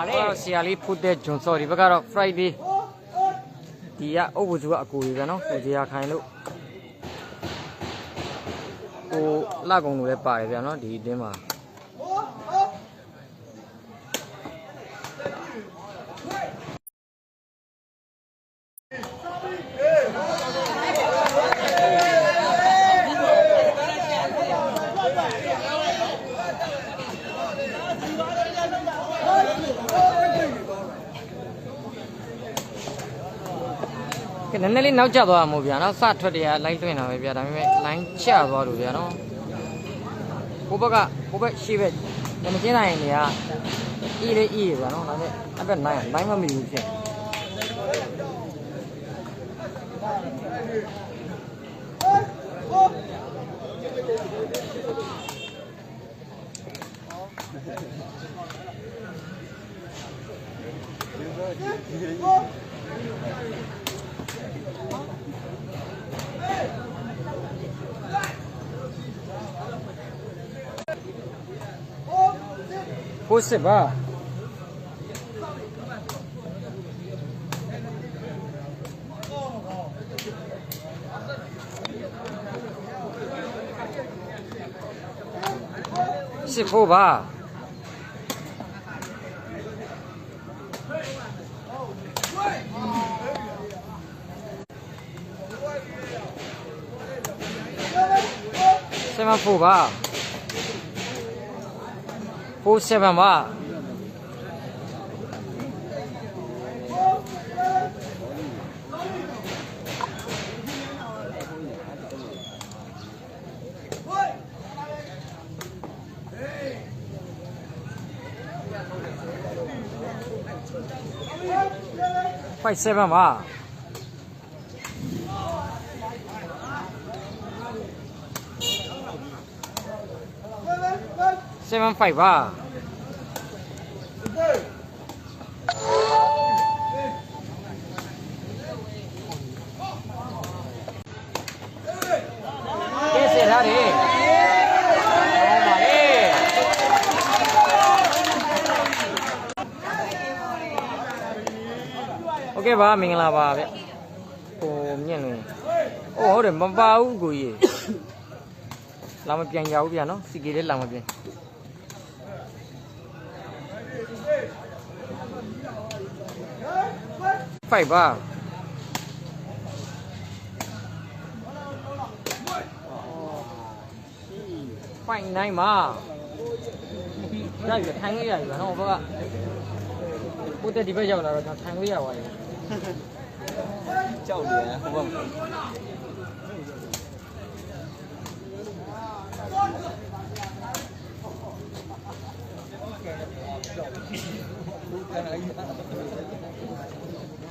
ပါလေဆရာလေးဖုတ်တဲ့ဂျွန်စော်ဒီဘက်ကတော့ Friday ဒီကအုပ်ဝစုကအကူကြီးပဲနော်ကိုကြီးရခိုင်လို့ကိုလကုံလိုလည်းပါတယ်ဗျာနော်ဒီအတင်းမှာ ကဲ နည်းနည်းလေးနောက်ကျသွားမှာမို့ဗျာနော်စထွက်တယ်ကလိုင်းသွင်းတာပဲဗျာဒါပေမဲ့လိုင်းကျသွားလို့ဗျာနော်ဘိုးဘက်ကဘိုးဘက်ရှိဘက်ညမကျင်းနိုင်နေကအေးလေးအေးဗျာနော်ဒါပေမဲ့အဘက်နိုင်လိုင်းမမီဘူးဖြစ်ဖိုး 不是吧嗯好辛苦吧喂喂吧。Puxa, mamá. Vai ser mamá. 5 7ပါ7 5ပါကဲစစ်ထားတယ်ကောင်းပါလေโอเคပါမင်္ဂလာပါဗျဟိုမြင့်လွင်အိုးဟုတ်တယ်မပါဘူးကိုကြီးလာမပြန်ရဘူးဗျာနော်စီကေလေးလာမပြန် phải vào. Khoảnh này mà. Đây là thang cái à, này không phải ạ. Cô ta thì bây giờ là thang cái này rồi cháu đĩa à, không vâng Hãy subscribe không. bỏ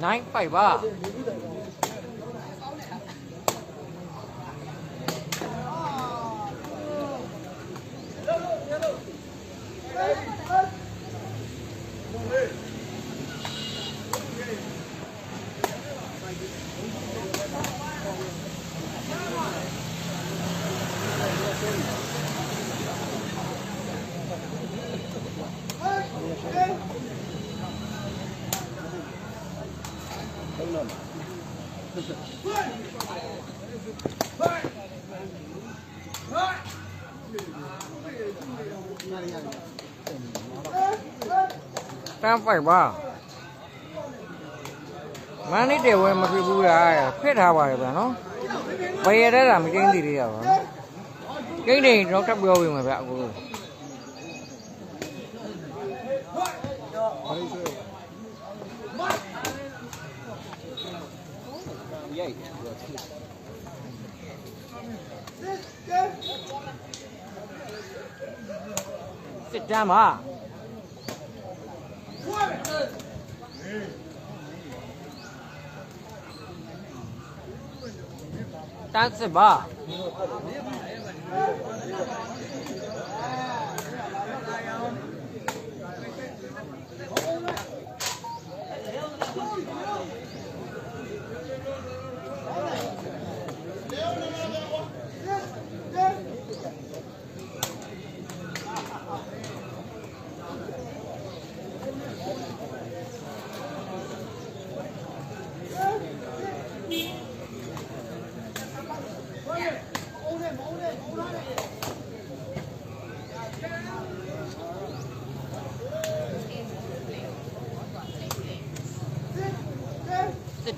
9 5は အောင်းပါလေနိုင်ပိုက်ပါတန်းပိုက်ပါမန်းလေးတဲဝဲမဖြစ်ဘူးလားဖက်ထားပါတယ်ဗျာနော်ဘယ်ရတဲ့တာမကျင်းသေးသေးရပါနော်ကျင်းနေတော့ထပ်ပြောပေးမယ်ဗျအခုရိုက် 28. Sit down, huh? That's it.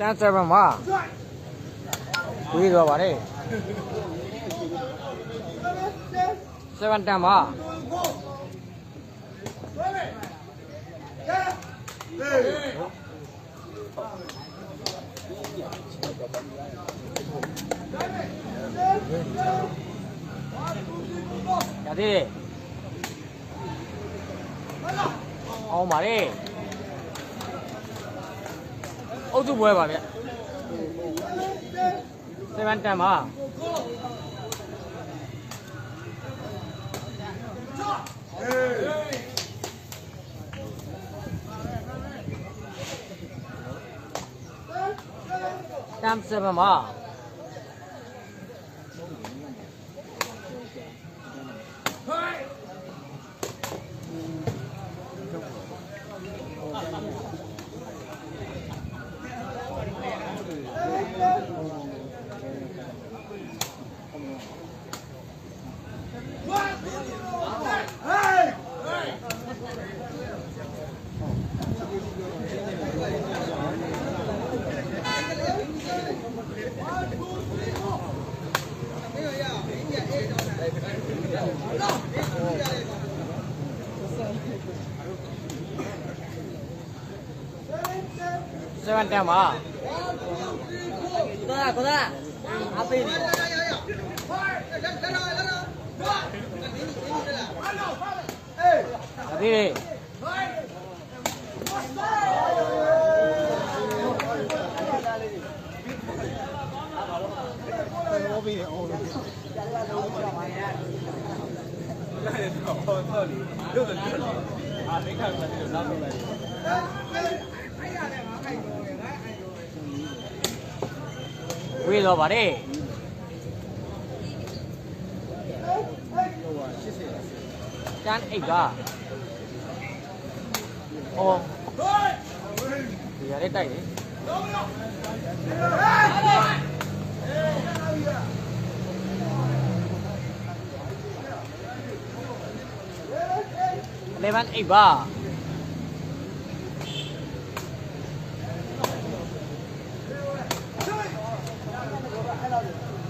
တမ်းပါ7တမ်းပါတန်း7ပါဝေးတော့ပါတယ်7တမ်းပါရသေးတယ်အောင်ပါလေ အုတ်စုပွဲပါဗျ7တမ်းပါတမ်း7ပါ 7တမ်းပါကိုသားကိုသားအပေးနေရသေးတယ်ဝေးတော့ပါတယ်ကျန်အိတ်ကအော်ဒီရတဲ့တိုက်လေလေဗန်အိတ် ဝေးတော့ပါတယ်ကျန်အိတ်ကအော်ဒီရတဲ့တိုက်တယ်11 8ပါ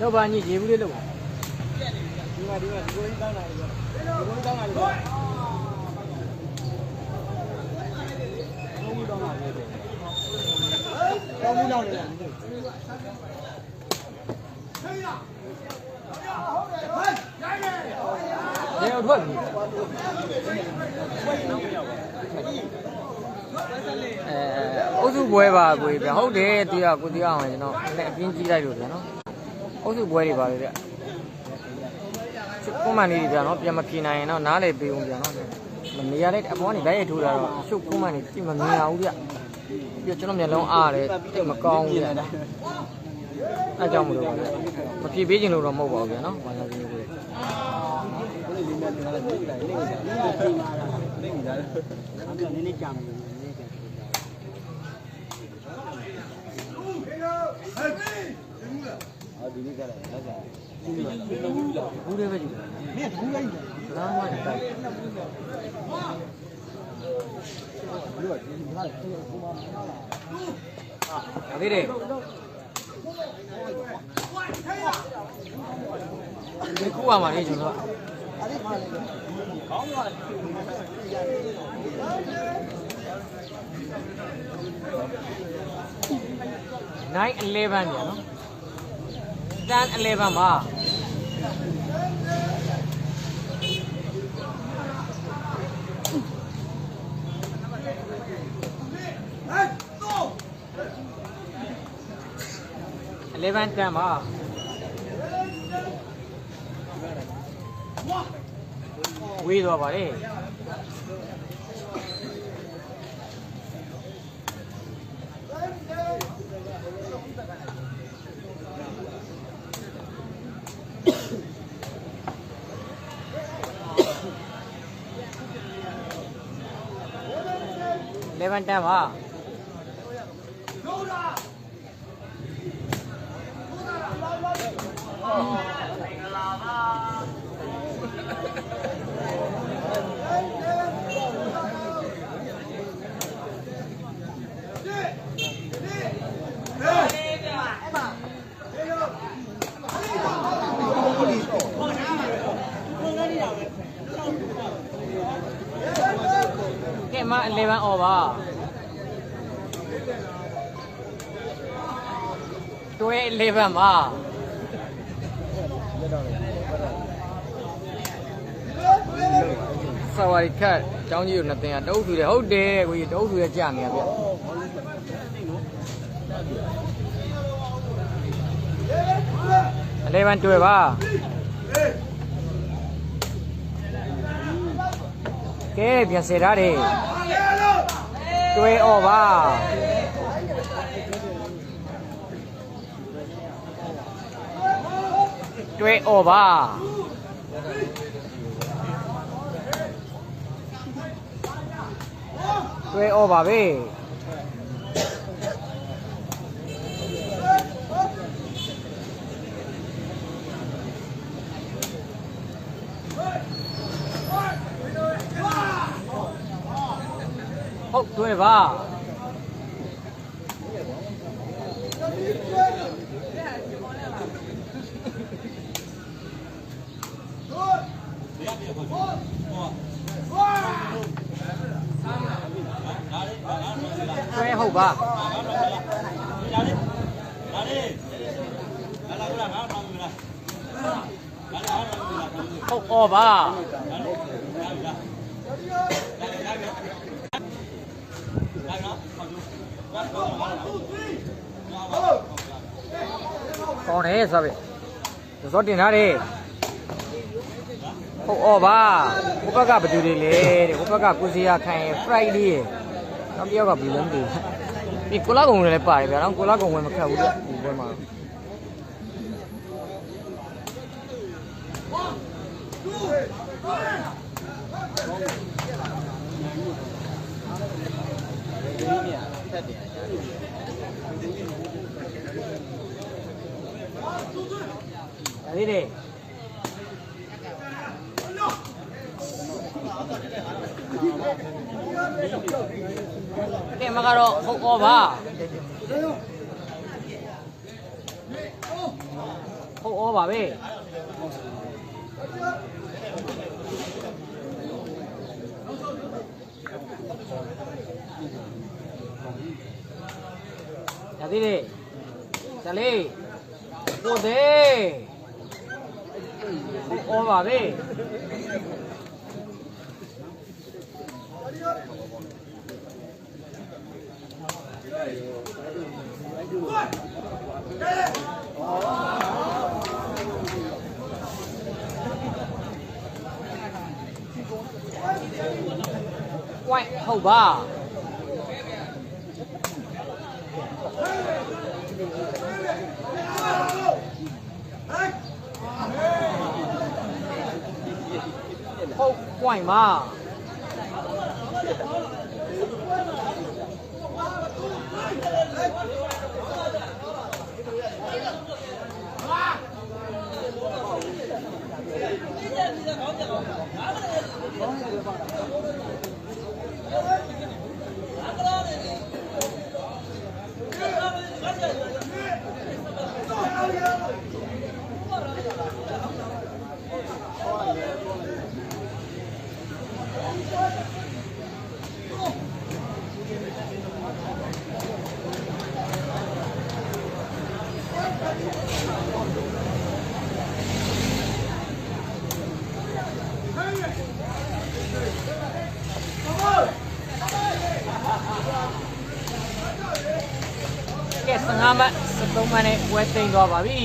đâu bà nhỉ gì đi đâu đi mà đi mà đi đâu này đi đâu này không đi đâu này không đi đâu này đeo đi အဲအုပ်စုပွဲပါကိုကြီးဗျဟုတ်တယ်တရားကိုတရားအောင်ကျွန်တော်လည်းအပြင်းကြီးလိုက်လို့ဗျနော်အုပ်စုပွဲတွေပါလေဗျချုပ်ကွန်မန်လေးတွေဗျနော်ပြန်မဖြေနိုင်ရင်တော့နားလေပေးဦးဗျနော်မနေရတဲ့အပေါ်ကနေလိုက်ရထိုးတာတော့ချုပ်ကွန်မန်တွေပြင်မမြင်ရဘူးဗျပြီးတော့ကျွန်တော်မျက်လုံးအားတယ်တိတ်မကောင်းဘူးဗျအဲကြောင့်မလို့ပါဗျမဖြေပေးခြင်းလို့တော့မဟုတ်ပါဘူးဗျနော်ဘာသာစင်းကိုဘယ်လိုလေးနဲ့ပြောလဲနေလိုက်နေကြနေနေပြင်လာတာနေနေကြတယ်အဲ့ဒါနည်းနည်းကြာမယ်နည်းနည်းကြာ အော်ဒီနေ့ကြတယ်လက်စားဘူးလားဘူးလားဘူးလေးပဲကြည့်မင်းဘူးလိုက်လားမှတိုက်ဘူးကဒီမှာလေဘုမမှာလာဒါသေးတယ်ဒီခုပါမှာလေကျွန်တော်အဲ့ဒီမှာလေခေါင်းက9 11ညနော်10 11ပါ11 10ပါဝေးသွားပါလေ 11 10ပါ ကဲမ11 over တွဲ11ပါဆာဝါရီခတ်အကြောင်းကြီးကိုနှစ်တင်ကတအုပ်စုတယ်ဟုတ်တယ်ကိုကြီးတအုပ်စုရဲ့ကြာနေရဗျ11တွဲပါ ကဲပြန်စေထားတယ်တွဲအော်ပါတွဲအော်ပါတွဲအော်ပါပဲ ဟုတ်တွဲပါတွဲဟုတ်ပါဟုတ်အော်ပါ ကောင်းတယ်ဆိုပဲဇောတင်ထားတယ်ဟုတ်အော်ပါဟိုဘက်ကဘယ်သူတွေလဲတဲ့ဟိုဘက်ကကိုစီယာခိုင် Friday ရဲ့နောက်တစ်ယောက်ကဘယ်လိုလဲမသိဘူးဒီကိုလာကုံဝင်လည်းပါတယ်ဗျာနော်ကိုလာကုံဝင်မခတ်ဘူးလေဒီဘက်မှာ ဆက်တယ်ဒါလေးတွေကဲမကတော့ဟုတ်ဩပါဟုတ်ဩပါပဲ Jadi ni. Jadi. Oh deh. Oh babe. Quite hậu bà. 管嘛！ မှတ်73မှတ်နဲ့ပွဲသိမ်းသွားပါပြီ